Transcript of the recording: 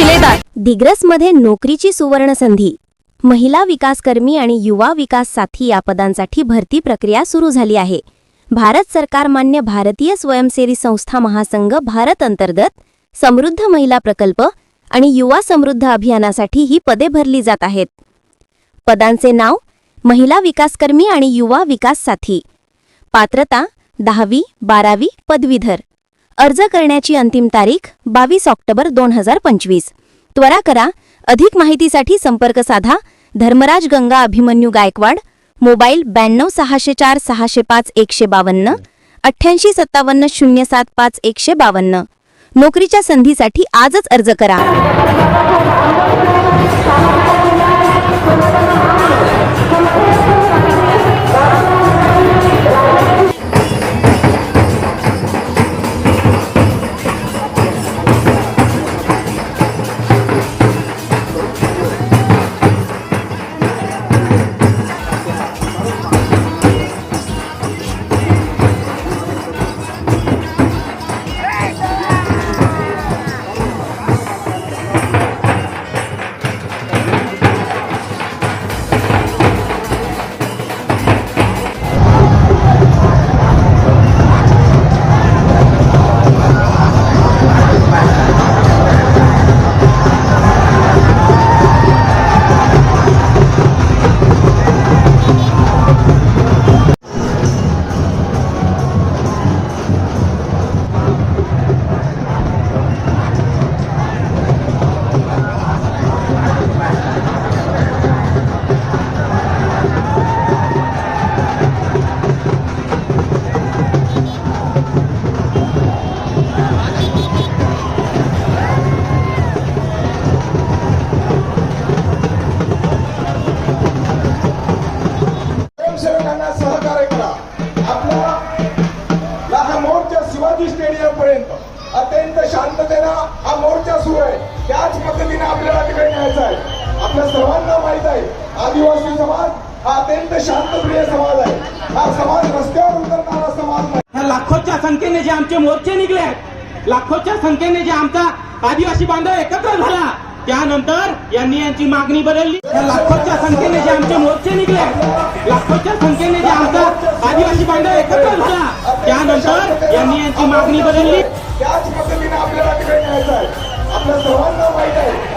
दिग्रसमध्ये नोकरीची सुवर्ण संधी महिला विकासकर्मी आणि युवा विकास साथी या पदांसाठी भरती प्रक्रिया सुरू झाली आहे. भारत सरकार मान्य भारतीय स्वयंसेवी संस्था महासंघ भारत अंतर्गत समृद्ध महिला प्रकल्प आणि युवा समृद्ध अभियानासाठी ही पदे भरली जात आहेत. पदांचे नाव महिला विकासकर्मी आणि युवा विकास साथी. पात्रता दहावी बारावी पदवीधर. अर्ज करण्याची अंतिम तारीख बावीस ऑक्टोबर दोन हजार पंचवीस. त्वरा करा. अधिक माहितीसाठी संपर्क साधा. धर्मराज गंगा अभिमन्यू गायकवाड. मोबाईल ब्याण्णव सहाशे चार सहाशे पाच एकशे बावन्न. अठ्ठ्याऐंशी सत्तावन्न शून्य सात पाच एकशे बावन्न. नोकरीच्या संधीसाठी आजच अर्ज करा. आपला हा मोर्चा शिवाजी स्टेडियम पर्यंत अत्यंत शांततेनं हा मोर्चा सुरू आहे. त्याच पद्धतीने आपल्याला तिकडे न्यायचा आहे. आपल्या सर्वांना माहीत आहे आदिवासी समाज हा अत्यंत शांतप्रिय समाज आहे. हा समाज रस्त्यावर उतरणारा समाज नाही. ह्या लाखोच्या संख्येने जे आमचे मोर्चे निघले आहेत लाखोच्या संख्येने जे आमचा आदिवासी बांधव एकत्र झाला त्यानंतर यांनी यांची मागणी बदलली. ह्या लाखोच्या संख्येने जे आमचे मोर्चे निघले लाखोच्या संख्येने जे आमचा आदिवासी बांधव एकत्र होता त्यानंतर यांनी यांची मागणी बदलली. त्याच पद्धतीने आपल्याला तिकडे न्यायचं आहे. आपल्या सर्वांना माहीत आहे.